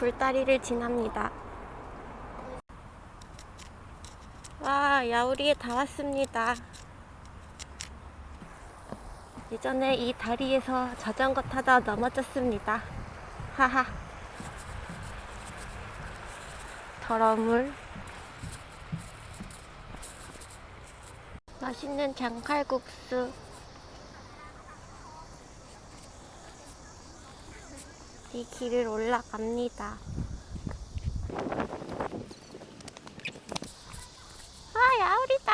굴다리를 지납니다. 와, 야우리에 다 왔습니다. 예전에 이 다리에서 자전거 타다 넘어졌습니다. 하하. 더러운 물. 맛있는 장칼국수. 이 길을 올라갑니다. 아, 야우리다!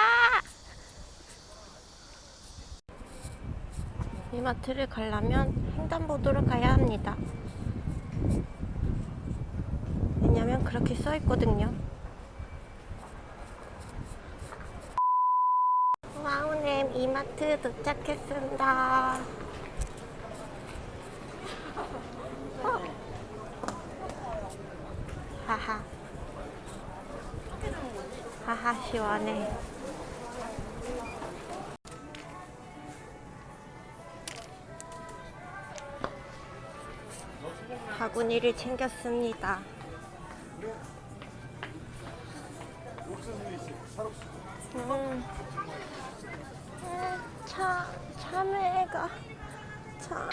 이마트를 가려면 횡단보도로 가야 합니다. 왜냐면 그렇게 써 있거든요. 와우넴 이마트 도착했습니다. 하하. 하하 시원해. 바구니를 챙겼습니다. 음, 음, 차, 참외가, 참.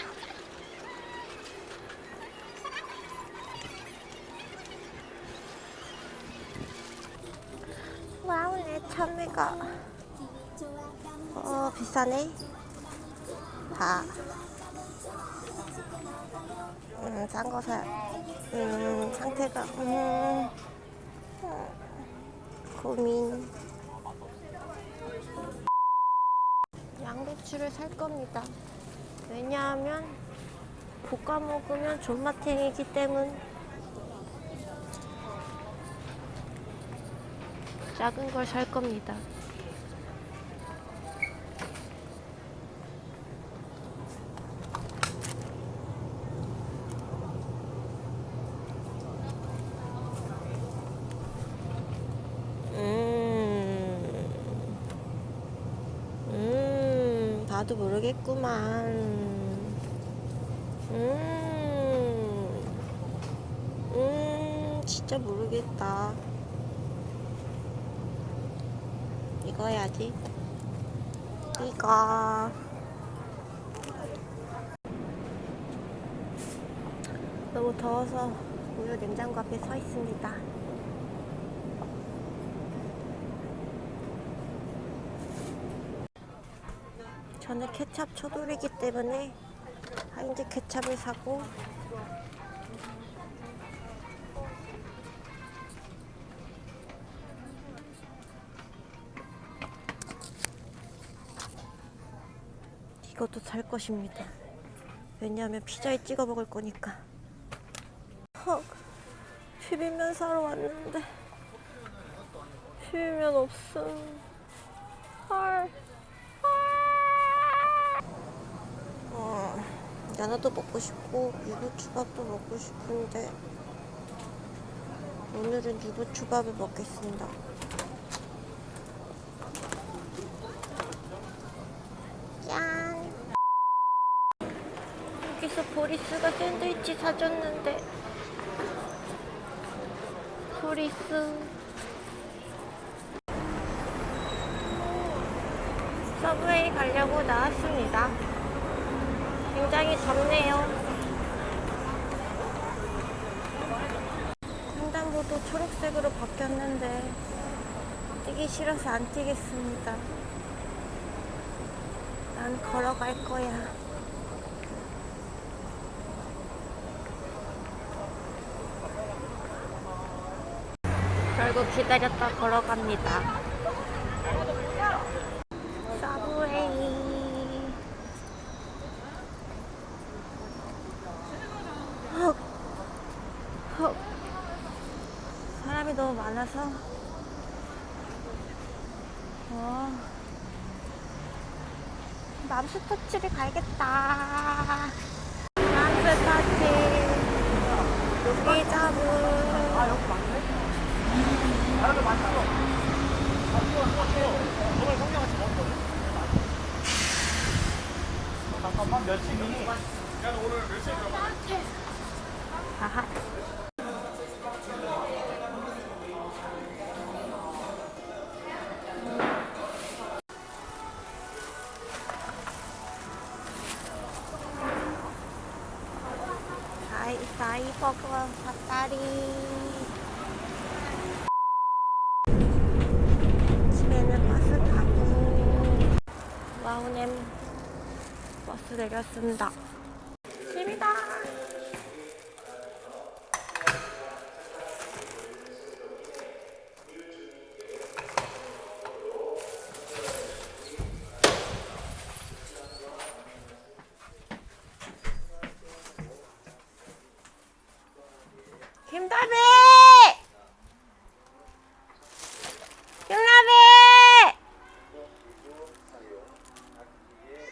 내 참외가. 어, 비싸네. 다. 음, 싼 거 사. 음, 상태가, 음, 음, 고민. 양배추를 살 겁니다. 왜냐하면 볶아 먹으면 존맛탱이기 때문. 작은 걸 살 겁니다. 음, 음, 봐도 모르겠구만. 음, 음, 진짜 모르겠다. 이거 해야지. 이거. 너무 더워서 우유 냉장고 앞에 서 있습니다. 저는 케찹 초돌이기 때문에 하인즈 케찹을 사고 이것도 살 것입니다. 왜냐하면 피자에 찍어 먹을 거니까. 헉, 비빔면 사러 왔는데 비빔면 없음. 헐. 어, 연어도 먹고 싶고 유부초밥도 먹고 싶은데 오늘은 유부초밥을 먹겠습니다. 여기서 보리스가 샌드위치 사줬는데 보리스 서브웨이 가려고 나왔습니다. 굉장히 덥네요. 횡단보도 초록색으로 바뀌었는데 뛰기 싫어서 안 뛰겠습니다. 난 걸어갈 거야. 결국 기다렸다 걸어갑니다. 서브웨이. 헉. 헉. 사람이 너무 많아서. 어. 맘스터치를 가야겠다. 맘스터치. 여기 잡은. 잠깐만 몇 시니? 야 오늘 몇 시에 들어가? 아하. 아이, 나이 버거 밭다리. 버스 내렸습니다. 재미다! 김다비!